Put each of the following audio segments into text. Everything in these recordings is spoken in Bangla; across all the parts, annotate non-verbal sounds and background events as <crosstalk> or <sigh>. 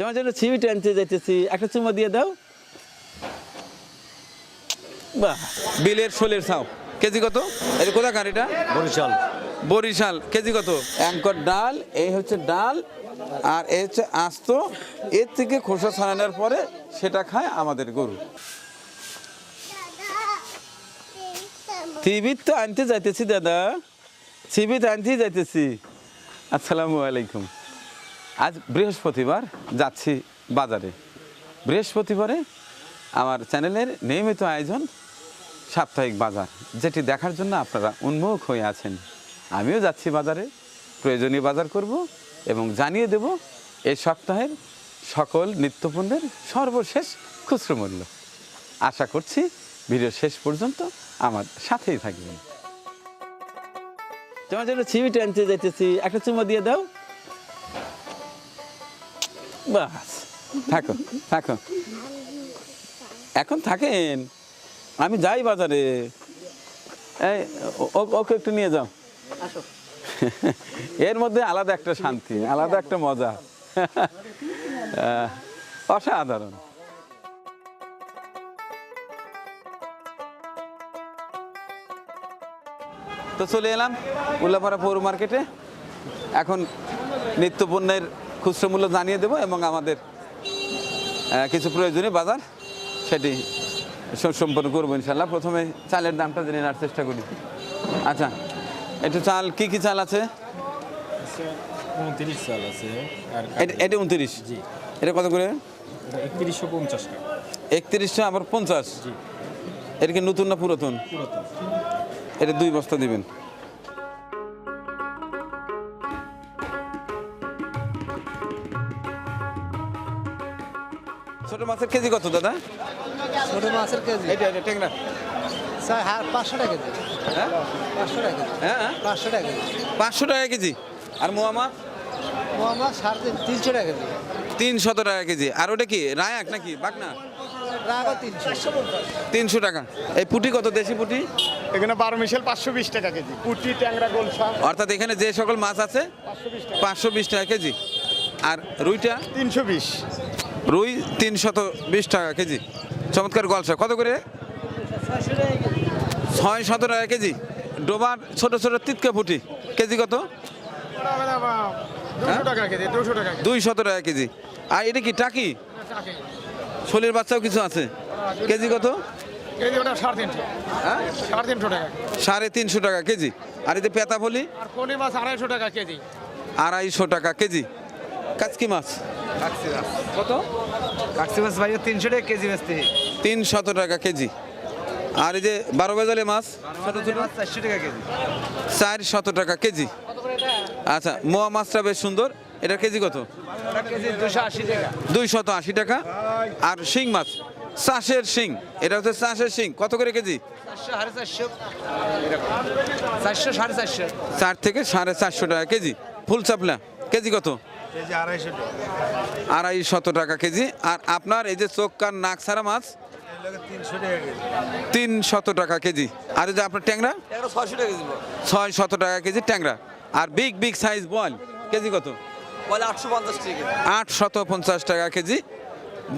তোমার জন্য ছিবিটা আনতে যাইতেছি। একটা চুমা দিয়ে দাও। বাহ। বিলের শোলের ছাও কেজি কত? এটা কোথাকার এটা? বরিশাল। বরিশাল। কেজি কত? অ্যাঙ্কর ডাল এই হচ্ছে ডাল আর এই হচ্ছে আস্ত। এর থেকে খোসা ছাড়ানোর পরে সেটা খায় আমাদের গরু। টিভির তো আনতে যাইতেছি দাদা। ছিবিত আনতেই যাইতেছি। আসসালামু আলাইকুম। আজ বৃহস্পতিবার যাচ্ছি বাজারে। বৃহস্পতিবারে আমার চ্যানেলের নিয়মিত আয়োজন সাপ্তাহিক বাজার, যেটি দেখার জন্য আপনারা উন্মুখ হয়ে আছেন। আমিও যাচ্ছি বাজারে, প্রয়োজনীয় বাজার করব এবং জানিয়ে দেব এই সপ্তাহের সকল নিত্যপণ্যের সর্বশেষ খুচরো মূল্য। আশা করছি ভিডিও শেষ পর্যন্ত আমার সাথেই থাকবেন। তোমার জন্য ছিবিটা আনতে যাইতেছি। একটা চুমা দিয়ে দাও। বাস থাকো থাকো। এখন থাকেন আমি যাই বাজারে। এই ওকে একটু নিয়ে যাও। <laughs> এর মধ্যে আলাদা একটা শান্তি আলাদা একটা মজা। অসাধারণ। তো চলে এলাম উল্লাপাড়া পৌর মার্কেটে। এখন নিত্য পণ্যের খুচরো মূল্য জানিয়ে দেবো এবং আমাদের কিছু প্রয়োজনীয় বাজার সেটি সম্পন্ন করব ইনশাল্লাহ। প্রথমে চালের দামটা জেনে নেওয়ার চেষ্টা করি। আচ্ছা একটু চাল কি কি চাল আছে? উনত্রিশ চাল আছে। এটা- উনত্রিশ? জি। এটা কত করে? একত্রিশশো পঞ্চাশ একত্রিশশো আবার পঞ্চাশ। জি। এটা কি নতুন না পুরাতন? পুরাতন। এটা দুই বস্তা দিবেন। ছোট মাছের কেজি কত দাদা? ছোট মাছের কেজি। এটা এটা টেংরা স্যার হ্যাঁ পাঁচশো টাকা কেজি। হ্যাঁ? পাঁচশো টাকা কেজি। হ্যাঁ হ্যাঁ। পাঁচশো টাকা কেজি। পাঁচশো টাকা কেজি। আর মোয়া মাছ ও আমার সাড়ে তিন তিনশো টাকা কেজি। তিনশত টাকা কেজি। আর ওটা কি রায়াক নাকি বাগনা? রাগও তিনশো। তিনশো টাকা। এই পুটি কত দেশি পুটি? এখানে বারো মিশেল পাঁচশো বিশ টাকা কেজি। পুটি ট্যাংরা গোলসা। অর্থাৎ এখানে যে সকল মাছ আছে পাঁচশো বিশ টাকা কেজি। আর রুইটা? তিনশো বিশ। রুই তিনশত বিশ টাকা কেজি। চমৎকার গলসা কত করে? ছয় শত টাকা কেজি। ডোবার ছোট ছোট তিতকা ফুটি। কেজি কত? দুশো টাকা কেজি দুই শত টাকা কেজি। আর এটা কি টাকি? শোলের বাচ্চাও কিছু আছে? কেজি কত? সাড়ে তিনশো। হ্যাঁ? সাড়ে তিনশো টাকা কেজি। আর যে পেতা ফলি? মাছ আড়াইশো টাকা কেজি। আড়াইশো টাকা কেজি। কাচকি মাছ। কত? কাকসি মাছ ভাই তিনশো টাকা কেজি বেচতে। তিন শত টাকা কেজি। আর এই যে বারো বেজালে মাছ? ছোট ছোট চারশো টাকা কেজি। চার শত টাকা কেজি। আচ্ছা মোয়া মাছটা বেশ সুন্দর। এটার কেজি কত? কেজি দুশো আশি টাকা। আশি টাকা। আর শিং মাছ? চাষের শিং। এটা হচ্ছে চাষের শিং। কত করে কেজি? সাড়ে চারশো। চারশো সাড়ে চারশো। চার থেকে সাড়ে চারশো টাকা কেজি। ফুল চাপলা কেজি কত? টাকা। আড়াই শত টাকা কেজি। আর আপনার এই যে চোখ কান নাক ছাড়া মাছ? তিনশো টাকা কেজি। তিন শত টাকা কেজি। আর যে আপনার ট্যাংরা? ছয় শত টাকা কেজি ট্যাংরা। আর বিগ বিগ সাইজ বল কেজি কত? বলে পঞ্চাশ টাকা আট শত পঞ্চাশ টাকা কেজি।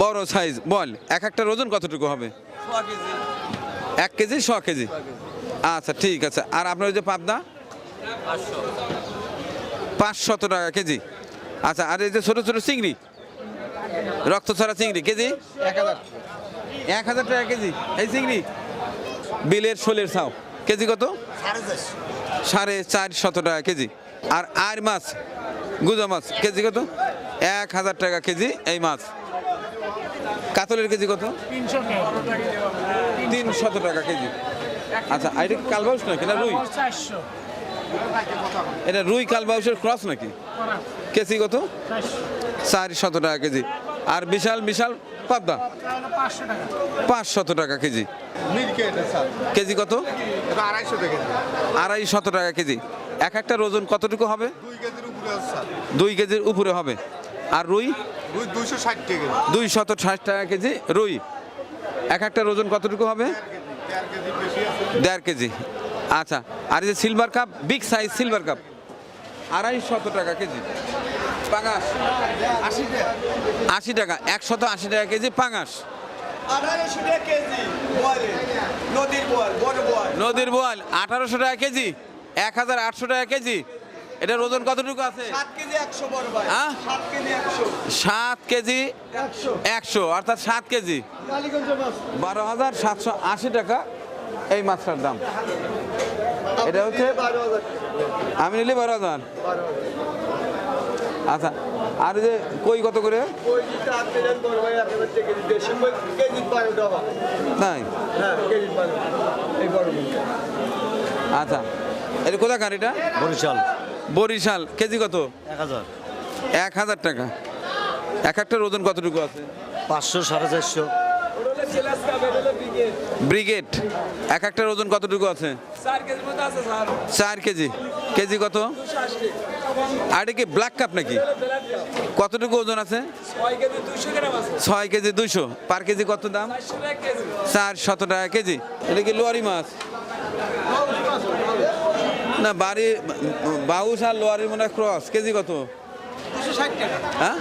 বড় সাইজ বল এক একটার ওজন কতটুকু হবে? এক কেজি ছ কেজি? আচ্ছা ঠিক আছে। আর আপনার ওই যে পাবদা? পাঁচশত টাকা কেজি। আচ্ছা আর এই যে ছোটো ছোটো চিংড়ি? রক্ত ছড়া চিংড়ি কেজি? এক হাজার। এক হাজার টাকা কেজি। এই চিংড়ি? বিলের শোলের ছাও কেজি কত? সাড়ে চারশো। সাড়ে চার শত টাকা কেজি। আর আর মাছ গুজা মাছ কেজি কত? এক হাজার টাকা কেজি এই মাছ। কাতলের কেজি কত? তিন শত টাকা কেজি। আচ্ছা আর এটা কি কালবাউস নাকি না রুই? এটা রুই কালবাউসের ক্রস নাকি? কেজি কত? চার শত টাকা কেজি। আর বিশাল বিশাল পাবদা? পাঁচ শত টাকা কেজি। কেজি কত? আড়াই শত টাকা কেজি। এক একটা ওজন কতটুকু হবে? দুই কেজির উপরে হবে। আর রুই? দুই শত ষাট টাকা কেজি রুই। এক একটা ওজন কতটুকু হবে? দেড় কেজি। আচ্ছা আর এই যে silver cup big size silver cup আড়াই শত টাকা কেজি। পাঙাশ আশি টাকা একশত আশি টাকা কেজি পাঙাশ। টাকা কেজি নদীর বোয়াল আঠারোশো টাকা কেজি এক হাজার আটশো টাকা কেজি। এটার ওজন কতটুকু আছে? সাত কেজি একশো হ্যাঁ? একশো। অর্থাৎ সাত কেজি। বারো হাজার সাতশো আশি টাকা এই মাছটার দাম। এটা হচ্ছে আমি নিলে বারো হাজার। আচ্ছা আর যে কই কত করে? আচ্ছা এটা কোথাকার এটা? বরিশাল। বরিশাল কেজি কত? এক হাজার। এক হাজার টাকা। এক একটার ওজন কতটুকু আছে? পাঁচশো সাড়ে চারশো। ব্রিগেড এক একটার ওজন কতটুকু আছে? চার কেজি। কেজি কত? আর কি ব্ল্যাক কাপ নাকি? কতটুকু ওজন আছে? ছয় কেজি দুইশো। পার কেজি কত দাম? চার শত টাকা কেজি। এটা কি লোয়ারি মাছ? না বাড়ি বাউস আর লোয়ারি মনে ক্রস কেজি কত? দুশো হ্যাঁ?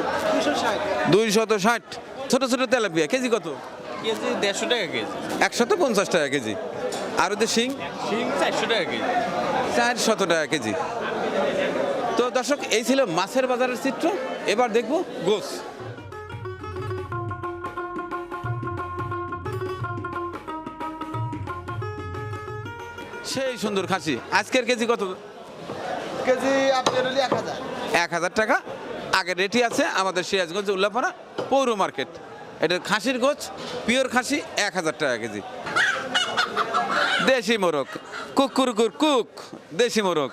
দুইশত ষাট। ছোট ছোট তেলাপিয়া। কেজি কত? কেজি দেড়শো টাকা কেজি। একশত পঞ্চাশ টাকা কেজি। আর ওদের শিং? শিং চারশো টাকা কেজি। চার শত টাকা কেজি। তো দর্শক এই ছিল মাছের বাজারের চিত্র। এবার দেখব গোস। সেই সুন্দর খাসি। আজকের কেজি কত? কেজি আপনার হলে এক হাজার। এক হাজার টাকা। আগের রেটই আছে আমাদের সিরাজগঞ্জ উল্লাপাড়া পৌর মার্কেট। এটা খাসির গোছ পিওর খাসি এক হাজার টাকা কেজি। দেশি মোরগ কুক কুর কুর কুক দেশি মোরগ।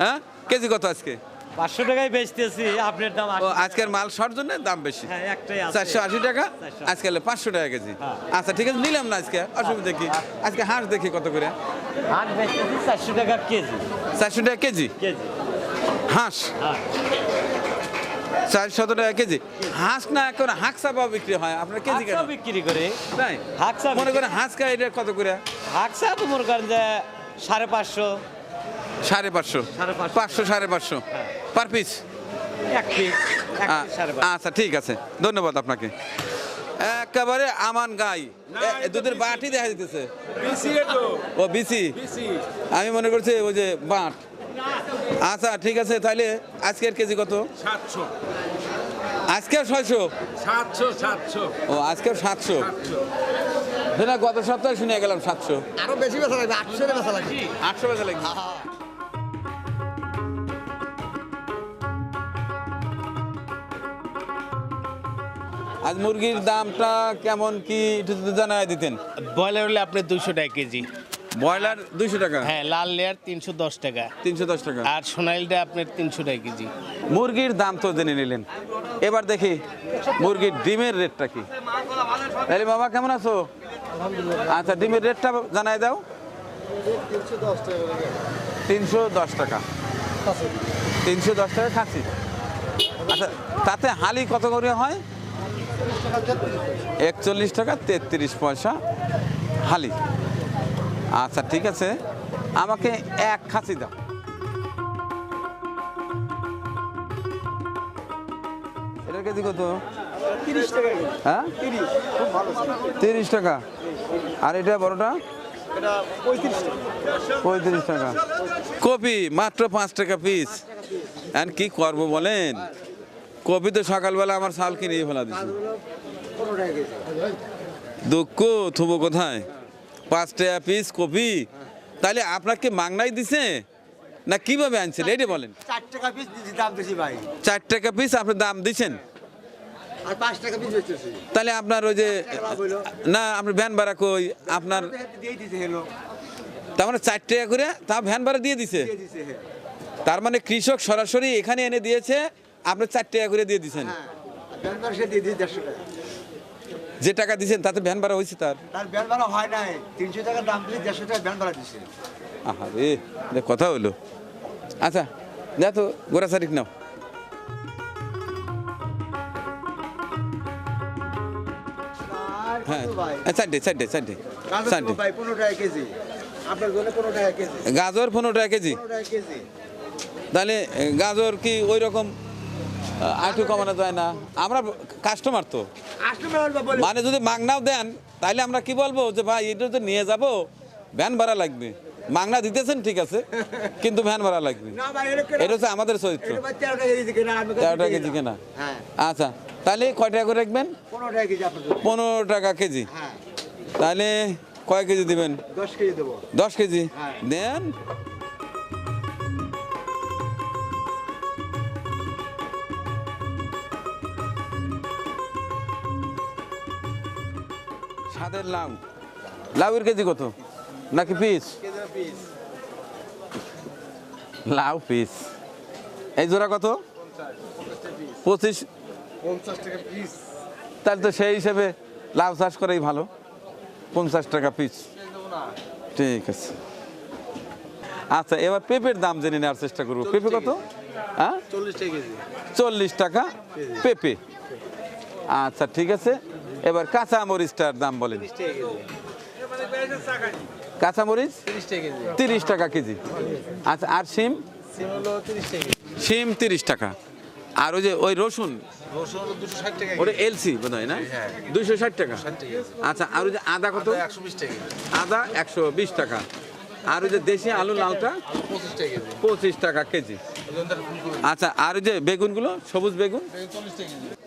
হ্যাঁ? কেজি কত আজকে? পাঁচশো টাকায় বেচতেছি আপনার দাম আজকের মাল শর্ট জন্য দাম বেশি। হ্যাঁ চারশো আশি টাকা 480 আজকে পাঁচশো টাকা কেজি। হ্যাঁ। আচ্ছা ঠিক আছে নিলাম না আজকে অসুবিধা কি? আজকে হাঁস দেখি কত করে? হাট বেচতেছি চারশো টাকা কেজি। চারশো টাকা কেজি? কেজি। হাঁস? হ্যাঁ। চারশো টাকা কেজি। হাঁস না এখন হাঁকসা পাওয়া বিক্রি হয়। আপনার কেজি কেন? বিক্রি করে? তাই? হাঁকসা মনে করেন হাঁস খায় এটা কত করে? হাঁকসা তো মনে করেন যে সাড়ে পাঁচশো। সাড়ে পাঁচশো। পাঁচশো। সাড়ে পাঁচশো। Per piece? এক পিস এক সাড়ে আচ্ছা ঠিক আছে। ধন্যবাদ আপনাকে। একেবারে আমান গাই। দুধের বাটি দেখা দিতেছে ও বিসি? আমি মনে করছি ওই যে বাঁট। আচ্ছা ঠিক আছে তাহলে আজকের কেজি কত? সাতশো। আজকেও ছয়শো? সাতশো সাতশো। ও আজকেও সাতশো। না গত সপ্তাহে শুনে গেলাম সাতশো। আরও বেশি বেচা লাগবে আটশো টাকা বেচা লাগবে। আটশো বেজা লাগবে। আজ মুরগির দামটা কেমন কি একটু জানাই দিতেন। ব্রয়লার হলে আপনি দুশো টাকা কেজি। ব্রয়লার দুইশো টাকা? হ্যাঁ লাল লেয়ার তিনশো দশ টাকা। তিনশো দশ টাকা। আর সোনালিটা আপনার তিনশো টাকা কেজি। মুরগির দাম তো জেনে নিলেন। এবার দেখি মুরগির ডিমের রেটটা কি? আরে বাবা কেমন আছো? আচ্ছা ডিমের রেটটা জানাই দাও। তিনশো দশ টাকা। তিনশো দশ টাকা খাচ্ছি আচ্ছা তাতে হালি কত করে হয়? একচল্লিশ টাকা তেত্রিশ পয়সা হালি। আচ্ছা ঠিক আছে। আমাকে এক খাসি দাও। এটার কেজি কত? তিরিশ টাকা হ্যাঁ? তিরিশ টাকা। আর এটা বড়টা? পঁয়ত্রিশ টাকা। কপি মাত্র পাঁচ টাকা পিস। এখন কি করব বলেন? কপি তো সকালবেলা আমার শাল কিনে ফেলা দিচ্ছে দুঃখ থুবো কোথায়? পাঁচ টাকা পিস কপি। তাহলে আপনাকে মাংনাই দিছে? না কীভাবে আনছেন এটা বলেন। চার টাকা পিস দাম ভাই। চার টাকা পিস আপনি দাম দিচ্ছেন তাহলে আপনার ওই যে না আপনি ভ্যান ভাড়া কই? আপনার তার মানে চার টাকা করে তা ভ্যান ভাড়া দিয়ে দিছে? তার মানে কৃষক সরাসরি এখানে এনে দিয়েছে আপনি চার টাকা করে দিয়ে দিচ্ছেন হ্যাঁ ব্যান সে দিয়ে দিয়েছে দেড়শো টাকা যে টাকা দিচ্ছেন তাতে ভ্যান ভাড়া হয়েছে তার? তার ব্যান ভাড়া হয় নাই। তিনশো টাকা দাম দিলে দেড়শো টাকা ব্যান ভাড়া দিচ্ছে আহা রে এটা কথা হলো। আচ্ছা যা তো গোড়া শারিক নাও। হ্যাঁ ভাই? চারটে চারটে চারটে গাজর পনেরো টাকা কেজি। আপনার জন্য পনেরো টাকা কেজি। গাজর পনেরো টাকা কেজি। পনেরো টাকা কেজি। তাহলে গাজর কি ওই রকম আর একটু কমানো যায় না। আমরা কাস্টমার তো। মানে যদি মাংনাও দেন তাহলে আমরা কি বলব যে ভাই এটা তো নিয়ে যাব ভ্যান ভাড়া লাগবে। মাংনা দিতেছেন ঠিক আছে কিন্তু ভ্যান ভাড়া লাগবে। এটা হচ্ছে আমাদের চরিত্র। তেরো টাকা কেজি কেনা আচ্ছা তাহলে কয় টাকা করে রাখবেন? পনেরো টাকা কেজি তাহলে কয় কেজি দিবেন? দশ কেজি দেবো। দশ কেজি। দেন। স্বাদের লাউ। লাউয়ের কেজি কত? নাকি পিস? লাউ পিস। এই জোড়া কত? পঁচিশ। তাহলে তো সেই হিসেবে লাউ চাষ করেই ভালো। পঞ্চাশ টাকা পিস। ঠিক আছে। আচ্ছা এবার পেঁপের দাম জেনে নেওয়ার চেষ্টা করব। পেঁপে কত? হ্যাঁ? চল্লিশ টাকা পেঁপে। আচ্ছা ঠিক আছে। এবার কাঁচা মরিচটার দাম বলেন। কাঁচা মরিচ তিরিশ টাকা কেজি। আচ্ছা আর সিম সিম তিরিশ টাকা আর ওই যে ওই রসুন? ওটা এলসি বোধ হয়। না দুইশো ষাট টাকা আচ্ছা আর ওই যে আদা কত? আদা একশো বিশ টাকা আর ওই যে দেশি আলু লালটা পঁচিশ টাকা কেজি। আচ্ছা আর যে বেগুনগুলো, সবুজ বেগুন?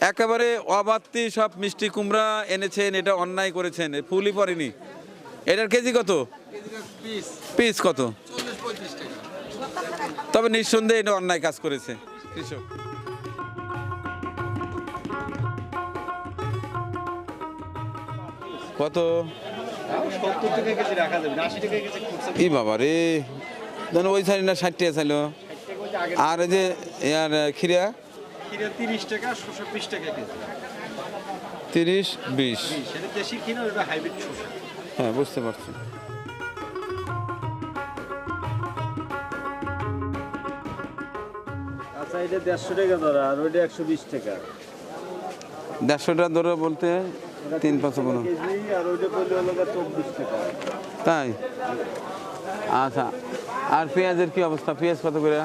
একেবারে অবাত্তি সব মিষ্টি কুমড়া এনেছেন, এটা অন্যায় করেছেন ফুলই পড়েনি। এটার কেজি কত? পিস কত? তবে নিঃসন্দেহে এটা অন্যায় কাজ করেছে, কৃষক। কত? ই বাবা রে ওই সাইড না ষাট টাকা আর এই যে ইয়ার খিরা কিনে তিরিশ টাকা শসা বিশ টাকা কেজি। তিরিশ বিশ। সেটা দেশি ওটা হাইব্রিড শসা। হ্যাঁ বুঝতে পারছি। আচ্ছা এটা দেড়শো টাকা ধরা আর ওইটা একশো বিশ টাকা। দেড়শোটা ধরে বলতে তিন পাঁচ পনেরো। কেজি আর ওইটা বললে হলো গিয়ে চব্বিশ টাকা। তাই? আচ্ছা আর পেঁয়াজের কি অবস্থা? পেঁয়াজ কত করে?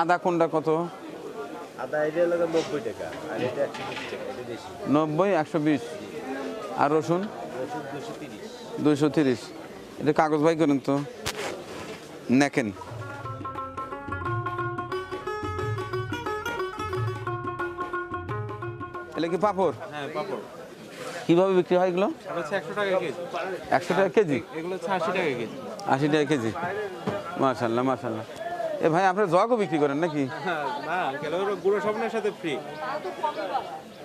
আদা কোনটা কত? নব্বই একশো বিশ আর রসুন? দুশো তিরিশ। এটা কাগজ ভাই করেন তো। নেকেন। এটা কি পাপড়? হ্যাঁ পাপড়। কীভাবে বিক্রি হয় এগুলো? একশো টাকা কেজি। একশো টাকা কেজি? এগুলো হচ্ছে আশি টাকা কেজি। আশি টাকা কেজি। মাশাল্লাহ মাশাল্লাহ এ ভাই আপনার জগও বিক্রি করেন নাকি? হ্যাঁ <laughs> না গুঁড়ো সাবানের সাথে ফ্রি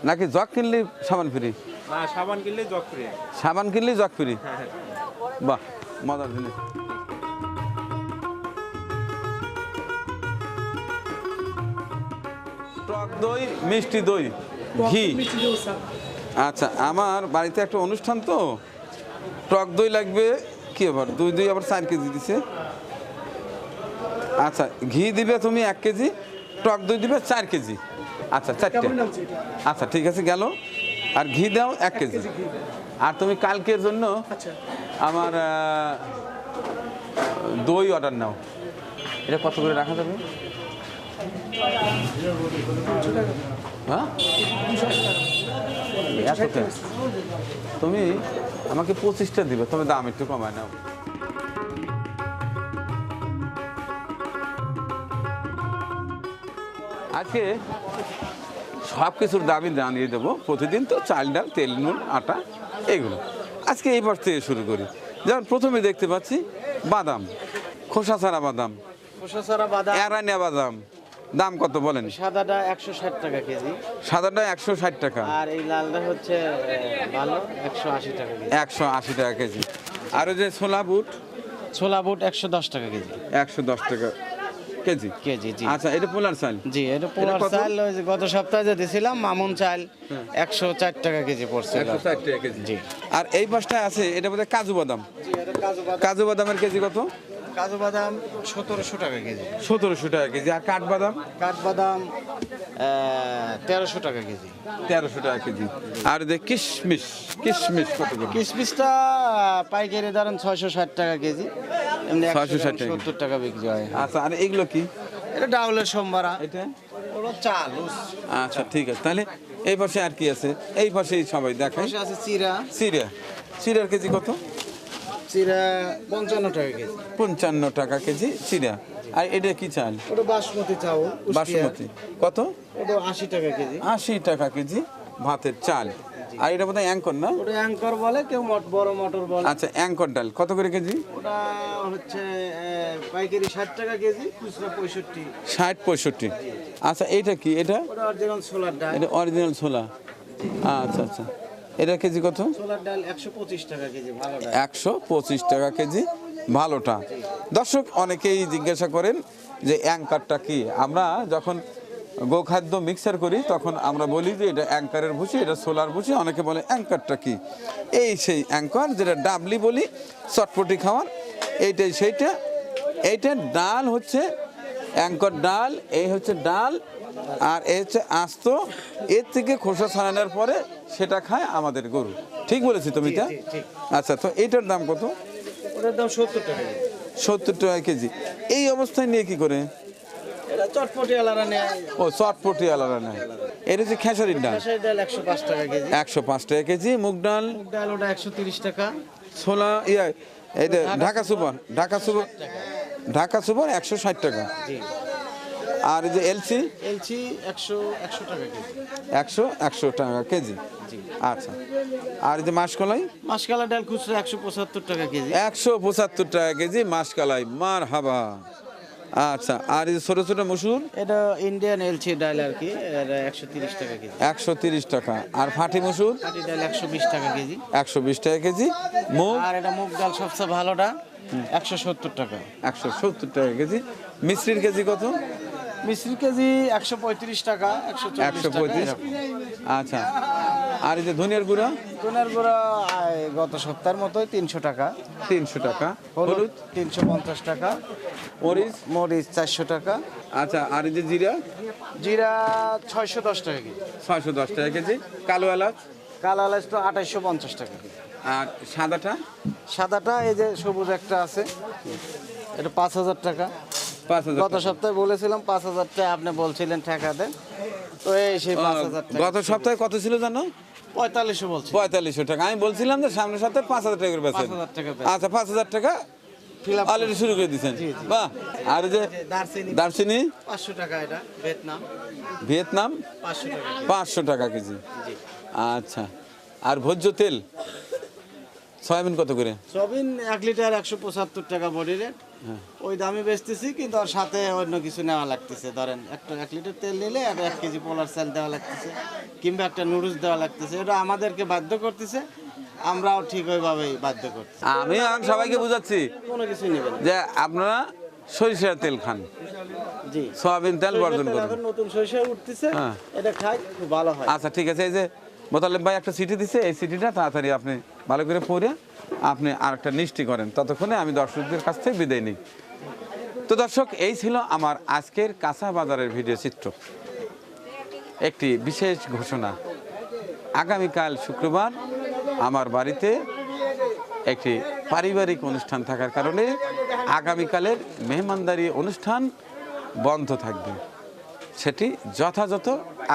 নাকি জগ কিনলে সাবান ফ্রি না সাবান কিনলে জগ ফ্রি সাবান কিনলেই জগ ফ্রি বাহ মজার জিনিস। টক দই মিষ্টি দই ঘি। আচ্ছা আমার বাড়িতে একটা অনুষ্ঠান তো। টক দই লাগবে কি আবার? দুই দুই আবার চার কেজি দিছে। আচ্ছা ঘি দিবে তুমি এক কেজি টক দই দিবে চার কেজি। আচ্ছা চারটে। আচ্ছা ঠিক আছে গেল। আর ঘি দাও এক কেজি। আর তুমি কালকের জন্য আমার দই অর্ডার নাও। এটা কত করে রাখা যাবে? হ্যাঁ? তুমি আমাকে পঁচিশটা দিবে তবে দাম একটু কমায় নাও। আজকে সব কিছুর দামই জানিয়ে দেবো। প্রতিদিন তো চাল ডাল তেল নুন আটা এগুলো। আজকে এই পাশ থেকে শুরু করি। যেমন প্রথমে দেখতে পাচ্ছি বাদাম খোসা ছাড়া বাদাম খোসা ছাড়া বাদাম। এরানিয়া বাদাম। দাম কত বলেন? সাদাটা একশো ষাট টাকা কেজি। সাদাটা একশো ষাট টাকা। আর এই লালটা হচ্ছে ভালো একশো আশি টাকা কেজি। একশো আশি টাকা কেজি। আর ওই যে ছোলা বুট? ছোলা বুট একশো দশ টাকা কেজি। একশো দশ টাকা কেজি? কেজি জি। আচ্ছা এটা পোলার চাল। জি এটা পোলার? চাল ওই যে গত সপ্তাহে যে দিয়েছিলাম মামুন চাল একশো চার টাকা কেজি পড়ছে একশো ষাট টাকা কেজি। জি। আর এই পাশটায় আছে এটা বোধহয় কাজু বাদাম। কাজু বাদামের কেজি কত? কাজু বাদাম সতেরোশো টাকা কেজি। সতেরোশো টাকা কেজি। আর কাঠবাদাম? কাঠবাদাম তেরোশো টাকা কেজি। তেরোশো টাকা কেজি। আর যে কিশমিশ কিশমিশ কত কিসমিসটা পাইকারি ধরেন ছয়শো ষাট টাকা কেজি। এমনি 660 টাকা। সত্তর টাকা বিক্রি হয়। আচ্ছা আর এগুলো কি? এটা ডাউলের সোমবারা এটা? ওটা চাল আচ্ছা ঠিক আছে। তাহলে এই পাশে আর কি আছে? এই পাশেই সবাই পাশে আছে চিরা। সিরিয়া সিরিয়ার কেজি কত? চিরা পঞ্চান্ন টাকা কেজি। পঞ্চান্ন টাকা কেজি সিরিয়া আর এটা কি চাল? ওটা বাসমতি কুষ্টিয়া। বাসমতি। কত? ওটা আশি টাকা কেজি। আশি টাকা কেজি ভাতের চাল। আর এটা বোধহয় অ্যাঙ্কর না? ওটা অ্যাঙ্কর বলে কেউ মট বড় মটর বলে। আচ্ছা অ্যাঙ্কর ডাল। কত করে কেজি? ওটা হচ্ছে পাইকারি ষাট টাকা কেজি খুচরা পঁয়ষট্টি। ষাট পঁয়ষট্টি। আচ্ছা এইটা কি? এটা? ওটা অরিজিনাল সোলার ডাল। এটা অরিজিনাল ছোলা। আচ্ছা আচ্ছা। এটা কেজি কত? একশো পঁচিশ টাকা কেজি ভালোটা। দর্শক অনেকেই জিজ্ঞাসা করেন যে অ্যাঙ্কারটা কি? আমরা যখন গোখাদ্য মিক্সার করি তখন আমরা বলি যে এটা অ্যাঙ্কারের ভুসি এটা সোলার ভুসি। অনেকে বলে অ্যাঙ্কারটা কি? এই সেই অ্যাঙ্কার যেটা ডাবলি বলি চটপটি খাওয়ার এইটাই সেইটা। এইটা ডাল হচ্ছে অ্যাঙ্কর ডাল এই হচ্ছে ডাল। আর এই হচ্ছে আস্ত এর থেকে খোসা ছাড়ানোর পরে সেটা খায় আমাদের গরু। ঠিক বলেছি তুমি তা আচ্ছা তো এইটার দাম কত? ওটার দাম সত্তর টাকা কেজি। সত্তর টাকা কেজি। এই অবস্থায় নিয়ে কি করে? চটপটি ও চটপটি আলাদা নেয়। এটা হচ্ছে খেসারির ডাল। ডাল একশো পাঁচ টাকা কেজি। একশো পাঁচ টাকা কেজি। মুগ ডাল? ডাল ওটা একশো তিরিশ টাকা। ছোলা ইয়া এটা Dhaka super. Dhaka super. Dhaka super একশো ষাট টাকা। আর এই যে এলসি এলচি একশো একশো টাকা কেজি। একশো একশো টাকা কেজি? আচ্ছা। আর এই যে মাসকলাই? মাসকালা ডাল খুচরা একশো পঁচাত্তর টাকা কেজি। একশো পঁচাত্তর টাকা কেজি মাসকলাই। মার হাবা আচ্ছা আর এই যে ছোটো ছোটো মসুর? এটা ইন্ডিয়ান এলচি ডাল আর কি একশো তিরিশ টাকা কেজি। একশো তিরিশ টাকা। আর ফাটি মসুর? কাটি ডাল একশো বিশ টাকা কেজি। একশো বিশ টাকা কেজি। মুগ? আর এটা মুগ ডাল সবচেয়ে ভালোটা একশো সত্তর টাকা। একশো সত্তর টাকা কেজি। মিশ্রির কেজি কত? মিশ্রি কেজি একশো পঁয়ত্রিশ টাকা একশো পঁয়ত্রিশ? আচ্ছা। আর এই যে ধনিয়ার গুঁড়া? কোনার গুঁড়া গত সপ্তাহের মতোই তিনশো টাকা। তিনশো টাকা। হলুদ? তিনশো পঞ্চাশ টাকা। মরিচ? মরিচ চারশো টাকা। আচ্ছা আর এই যে জিরা? জিরা ছয়শো দশ টাকা কেজি। ছয়শো দশ টাকা কেজি। কালো এলাচ? কালো এলাচ তো আঠাইশো পঞ্চাশ টাকা কেজি। আর সাদাটা? সাদাটা এই যে সবুজ একটা আছে। এটা পাঁচ হাজার টাকা। গত সপ্তাহে বলেছিলাম পাঁচ হাজার টাকা আপনি বলছিলেন ঠেকা দেন। তো এই সেই পাঁচ হাজার টাকা। গত সপ্তাহে কত ছিল জানো? পঁয়তাল্লিশশো বলছি। পঁয়তাল্লিশশো টাকা। আমি বলছিলাম যে সামনের সপ্তাহে পাঁচ হাজার টাকা করে বেচেন। 5,000 টাকা আচ্ছা পাঁচ হাজার টাকা অলরেডি শুরু করে জি। বাহ আর যে দারচিনি। পাঁচশো টাকা এটা ভিয়েতনাম। ভিয়েতনাম? পাঁচশো টাকা কেজি। আচ্ছা আর ভোজ্য তেল? সয়াবিন কত করে? সবিন এক লিটার একশো পঁচাত্তর টাকা বডি রেট। ওই দামে বেচতেছি কিন্তু ওর সাথে অন্য কিছু নেওয়া লাগতেছে। ধরেন একটা এক লিটার তেল নিলে আর এক কেজি পোলার চাল দেওয়া লাগতেছে কিংবা একটা নুডলস দেওয়া লাগতেছে। এটা আমাদেরকে বাধ্য করতেছে আমরাও ঠিক ওইভাবেই বাধ্য করতেছি। আমি এখন সবাইকে বুঝাচ্ছি কোনো কিছু নেবেন যে আপনারা সরিষার তেল খান। জি। সয়াবিন তেল বর্জন করুন। এখন নতুন সরিষা উঠতেছে হ্যাঁ। এটা খাই খুব ভালো হয়। আচ্ছা ঠিক আছে এই যে মোতালেব ভাই একটা চিঠি দিছে এই চিঠিটা তাড়াতাড়ি আপনি ভালো করে পড়ে আপনি আর একটা নিষ্টি করেন। ততক্ষণে আমি দর্শকদের কাছ থেকে বিদায় নিই। তো দর্শক, এই ছিল আমার আজকের কাঁচা বাজারের ভিডিও চিত্র। একটি বিশেষ ঘোষণা। আগামীকাল শুক্রবার আমার বাড়িতে একটি পারিবারিক অনুষ্ঠান থাকার কারণে আগামীকালের মেহমানদারি অনুষ্ঠান বন্ধ থাকবে। সেটি যথাযথ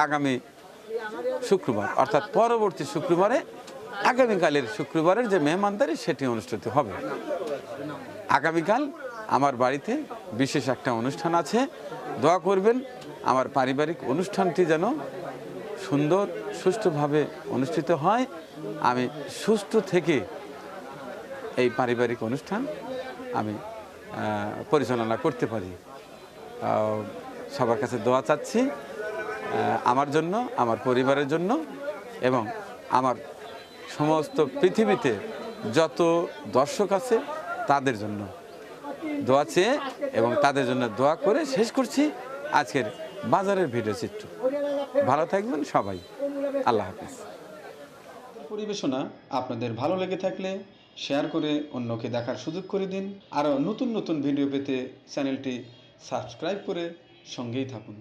আগামী শুক্রবার, অর্থাৎ পরবর্তী শুক্রবারে আগামীকালের শুক্রবারের যে মেহমানদারি, সেটি অনুষ্ঠিত হবে। আগামীকাল আমার বাড়িতে বিশেষ একটা অনুষ্ঠান আছে। দোয়া করবেন, আমার পারিবারিক অনুষ্ঠানটি যেন সুন্দর, সুষ্ঠুভাবে অনুষ্ঠিত হয়। আমি সুস্থ থেকে এই পারিবারিক অনুষ্ঠান আমি পরিচালনা করতে পারি। সবার কাছে দোয়া চাচ্ছি আমার জন্য, আমার পরিবারের জন্য এবং আমার সমস্ত পৃথিবীতে যত দর্শক আছে তাদের জন্য দোয়া চেয়ে এবং তাদের জন্য দোয়া করে শেষ করছি আজকের বাজারের ভিডিও চিত্র। ভালো থাকবেন সবাই। আল্লাহ হাফিজ। পরিবেশনা আপনাদের ভালো লেগে থাকলে শেয়ার করে অন্যকে দেখার সুযোগ করে দিন। আরও নতুন নতুন ভিডিও পেতে চ্যানেলটি সাবস্ক্রাইব করে সঙ্গেই থাকুন।